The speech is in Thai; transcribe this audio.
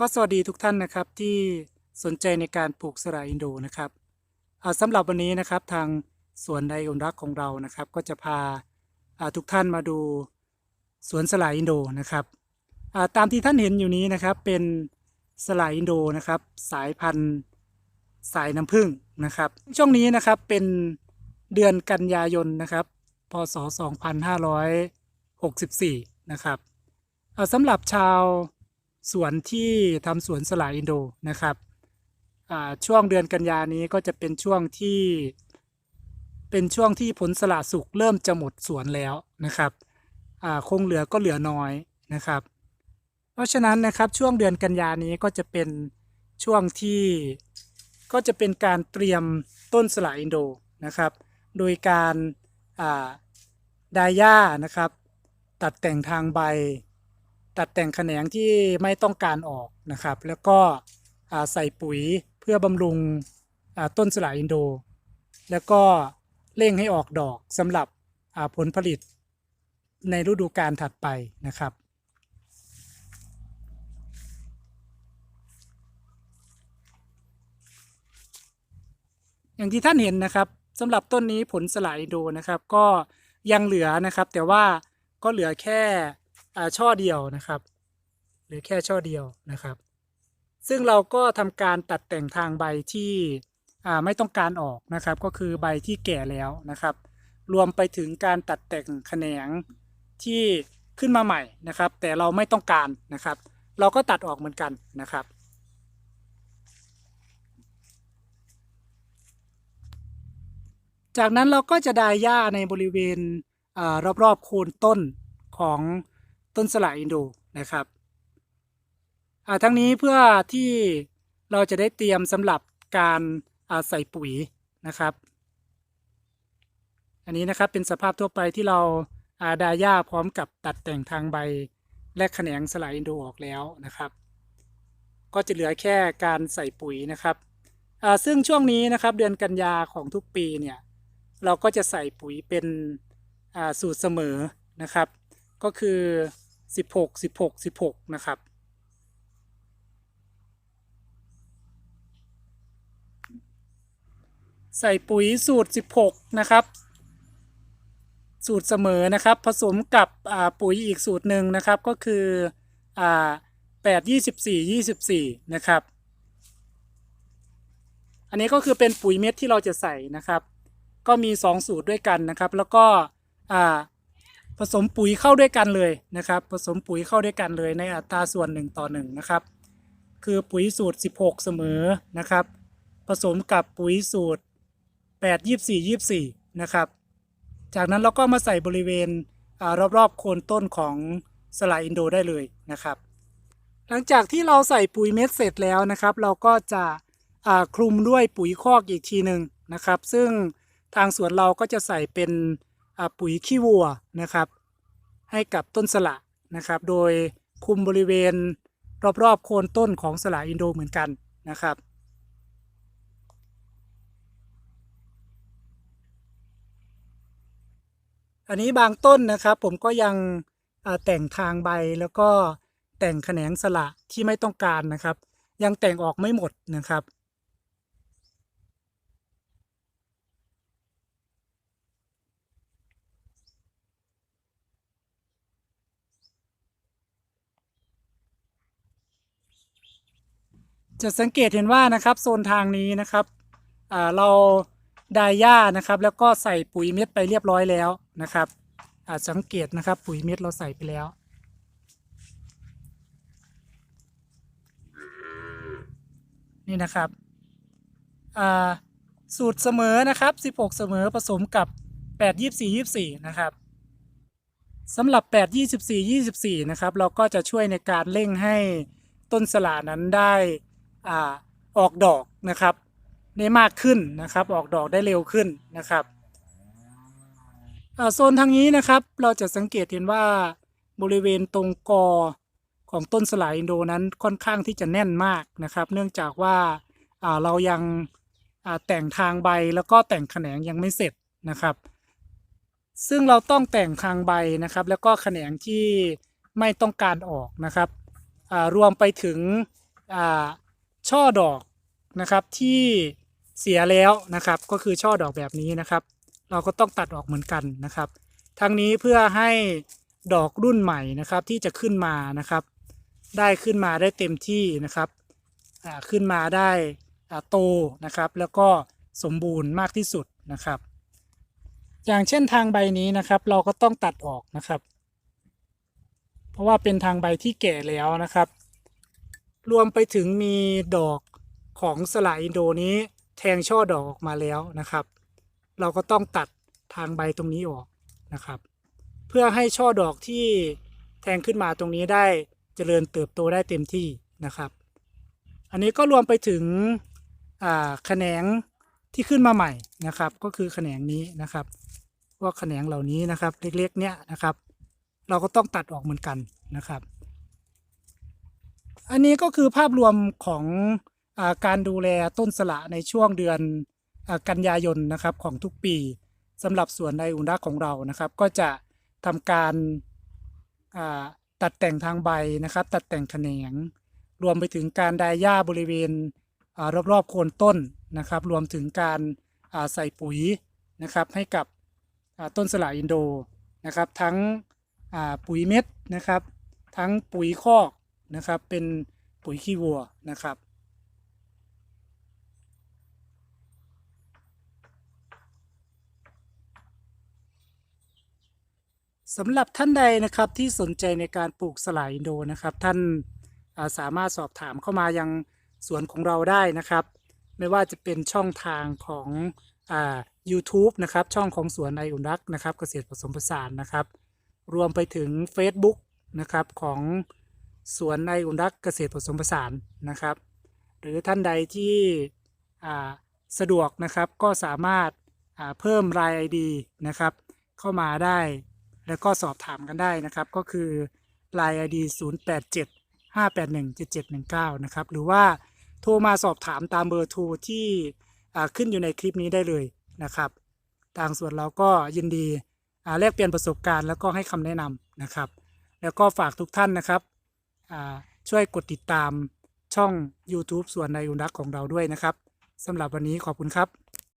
ก็สวัสดีทุกท่านนะครับที่สนใจในการปลูกสละอินโดนะครับอ่าสำหรับวันนี้นะครับทางสวนไดโอนรักของเรานะครับ ก็จะพาทุกท่านมาดูสวนสละอินโดนะครับตามที่ท่านเห็นอยู่นี้นะครับเป็นสละอินโดนะครับ สายพันธุ์สายน้ำผึ้งนะครับ ช่วงนี้นะครับเป็นเดือนกันยายนนะครับพศ 2564 นะครับอ่าสำหรับชาว สวนที่ทำสวนสละอินโดนะครับอ่าช่วงเดือนกันยานี้ก็จะเป็นช่วงที่เป็นช่วงที่ผลสละสุกเริ่มจะหมดสวนแล้วนะครับอ่าคงเหลือก็เหลือน้อยนะครับ เพราะฉะนั้นนะครับช่วงเดือนกันยานี้ก็จะเป็นช่วงที่ก็จะเป็นการเตรียมต้นสละอินโดนะครับ โดยการอ่าดาย่านะครับ ตัดแต่งทางใบ ตัดแต่งแขนงที่ไม่ต้องการออกนะครับ แล้วก็ใส่ปุ๋ยเพื่อบำรุงต้นสละอินโด แล้วก็เร่งให้ออกดอกสำหรับผลผลิตในฤดูกาลถัดไปนะครับ อย่างที่ท่านเห็นนะครับสำหรับต้นนี้ผลสละอินโดนะครับ ก็ยังเหลือนะครับ แต่ว่าก็เหลือแค่ ช่อเดียวนะครับหลือแค่ช่อเดียวนะครับ ซึ่งเราก็ทำการตัดแต่งทางใบที่ไม่ต้องการออกนะครับ ก็คือใบที่แก่แล้วนะครับ รวมไปถึงการตัดแต่งแขนงที่ขึ้นมาใหม่นะครับ แต่เราไม่ต้องการนะครับ เราก็ตัดออกเหมือนกันนะครับจากนั้นเราก็จะดายหญ้าในบริเวณอรอบๆโคนต้นของ ต้นสละอินโดนะครับทั้งนี้เพื่อที่เราจะได้เตรียมสำหรับการาใส่ปุ๋ยนะครับ อันนี้นะครับเป็นสภาพทั่วไปที่เราาดาหญ้าพร้อมกับตัดแต่งทางใบและแขนงสละอินโดออกแล้วนะครับ ก็จะเหลือแค่การใส่ปุ๋ยนะครับซึ่งช่วงนี้นะครับเดือนกันยาของทุกปีเนี่ยเราก็จะใส่ปุ๋ยเป็นสูตรเสมอนะครับ ก็คือ 16 16 16นะครับ ใส่ปุ๋ยสูตร16นะครับ สูตรเสมอนะครับ ผสมกับปุ๋ยอีกสูตรหนึ่งนะครับก็คืออ่า8 24 24นะครับ อันนี้ก็คือเป็นปุ๋ยเม็ดที่เราจะใส่นะครับ ก็มี2สูตรด้วยกันนะครับ แล้วก็อ่า ผสมปุ๋ยเข้าด้วยกันเลยนะครับ ผสมปุ๋ยเข้าด้วยกันเลยในอัตราส่วน 1 ต่อ 1 นะครับ คือปุ๋ยสูตร 16 เสมอนะครับ ผสมกับปุ๋ยสูตร 8 24 24 นะครับ จากนั้นเราก็มาใส่บริเวณอรอบๆโคนต้นของสลาอินโดได้เลยนะครับ หลังจากที่เราใส่ปุ๋ยเม็ดเสร็จแล้วนะครับ เราก็จะคลุมด้วยปุ๋ยคอกอีกทีหนึ่งนะครับ ซึ่งทางสวนเราก็จะใส่เป็น ปุ๋ยขี้วัวนะครับ ให้กับต้นสละนะครับ โดยคุมบริเวณรอบๆโคนต้นของสละอินโดเหมือนกันนะครับอันนี้บางต้นนะครับผมก็ยังแต่งทางใบแล้วก็แต่งแขนงสละที่ไม่ต้องการนะครับ ยังแต่งออกไม่หมดนะครับ จะสังเกตเห็นว่านะครับโซนทางนี้นะครับเราดายหญ้านะครับ แล้วก็ใส่ปุ๋ยเม็ดไปเรียบร้อยแล้วนะครับอ่าสังเกตนะครับปุ๋ยเม็ดเราใส่ไปแล้วนี่นะครับสูตรเสมอนะครับ 16 เสมอผสมกับ 8 24 24 นะครับสำหรับ 8 24 24 นะครับ เราก็จะช่วยในการเร่งให้ต้นสละนั้นได้ อออกดอกนะครับได้มากขึ้นนะครับออกดอกได้เร็วขึ้นนะครับโซนทางนี้นะครับเราจะสังเกตเห็นว่าบริเวณตรงกอของต้นสลายอินโดนั้นค่อนข้างที่จะแน่นมากนะครับ เนื่องจากว่าาเรายังแต่งทางใบแล้วก็แต่งแขนงยังไม่เสร็จนะครับ ซึ่งเราต้องแต่งทางใบนะครับ แล้วก็แขนงที่ไม่ต้องการออกนะครับรวมไปถึงอ ช่อดอกนะครับที่เสียแล้วนะครับ ก็คือช่อดอกแบบนี้นะครับ เราก็ต้องตัดออกเหมือนกันนะครับ ทั้งนี้เพื่อให้ดอกรุ่นใหม่นะครับที่จะขึ้นมานะครับ ได้ขึ้นมาได้เต็มที่นะครับขึ้นมาได้โตนะครับ แล้วก็สมบูรณ์มากที่สุดนะครับ อย่างเช่นทางใบนี้นะครับ เราก็ต้องตัดออกนะครับ เพราะว่าเป็นทางใบที่แก่แล้วนะครับ รวมไปถึงมีดอกของสละอินโดนี้แทงช่อดอกออกมาแล้วนะครับ เราก็ต้องตัดทางใบตรงนี้ออกนะครับ เพื่อให้ช่อดอกที่แทงขึ้นมาตรงนี้ได้เจริญเติบโตได้เต็มที่นะครับ อันนี้ก็รวมไปถึงอ่าแขนงที่ขึ้นมาใหม่นะครับ ก็คือแขนงนี้นะครับพวกแขนงเหล่านี้นะครับ เล็กๆเนี่ยนะครับ เราก็ต้องตัดออกเหมือนกันนะครับ อันนี้ก็คือภาพรวมของอการดูแลต้นสละในช่วงเดือนอกันยายนนะครับของทุกปีสำหรับสวนไดอุนรักของเรานะครับ ก็จะทำการาตัดแต่งทางใบนะครับ ตัดแต่งแขนง รวมไปถึงการดายหญ้าบริเวณอรอบๆโคนต้นนะครับ รวมถึงการาใส่ปุ๋ยนะครับให้กับต้นสละอินโดนะครับ ทั้งปุ๋ยเม็ดนะครับ ทั้งปุ๋ยคอก นะครับ เป็นปุ๋ยขี้วัวนะครับ สำหรับท่านใดนะครับที่สนใจในการปลูกสลายอินโดนะครับ ท่านาสามารถสอบถามเข้ามายังสวนของเราได้นะครับ ไม่ว่าจะเป็นช่องทางของอ่า YouTube นะครับ ช่องของสวนไออุนรักนะครับ เกษตรผสมผสานนะครับ รวมไปถึง Facebook นะครับของ สวนไออุรักเกษตรผสมผสานนะครับ หรือท่านใดที่สะดวกนะครับก็สามารถาเพิ่มราย ID นะครับ เข้ามาได้แล้วก็สอบถามกันได้นะครับ ก็คือ Line ID 087 581 7719 นะครับ หรือว่าโทรมาสอบถามตามเบอร์โทรที่ขึ้นอยู่ในคลิปนี้ได้เลยนะครับ ทางส่วนเราก็ยินดีแลกเปลี่ยนประสบการณ์แล้วก็ให้คำแนะนำนะครับ แล้วก็ฝากทุกท่านนะครับ ช่วยกดติดตามช่อง YouTube ส่วนในอุนรักของเราด้วยนะครับสำหรับวันนี้ขอบคุณครับ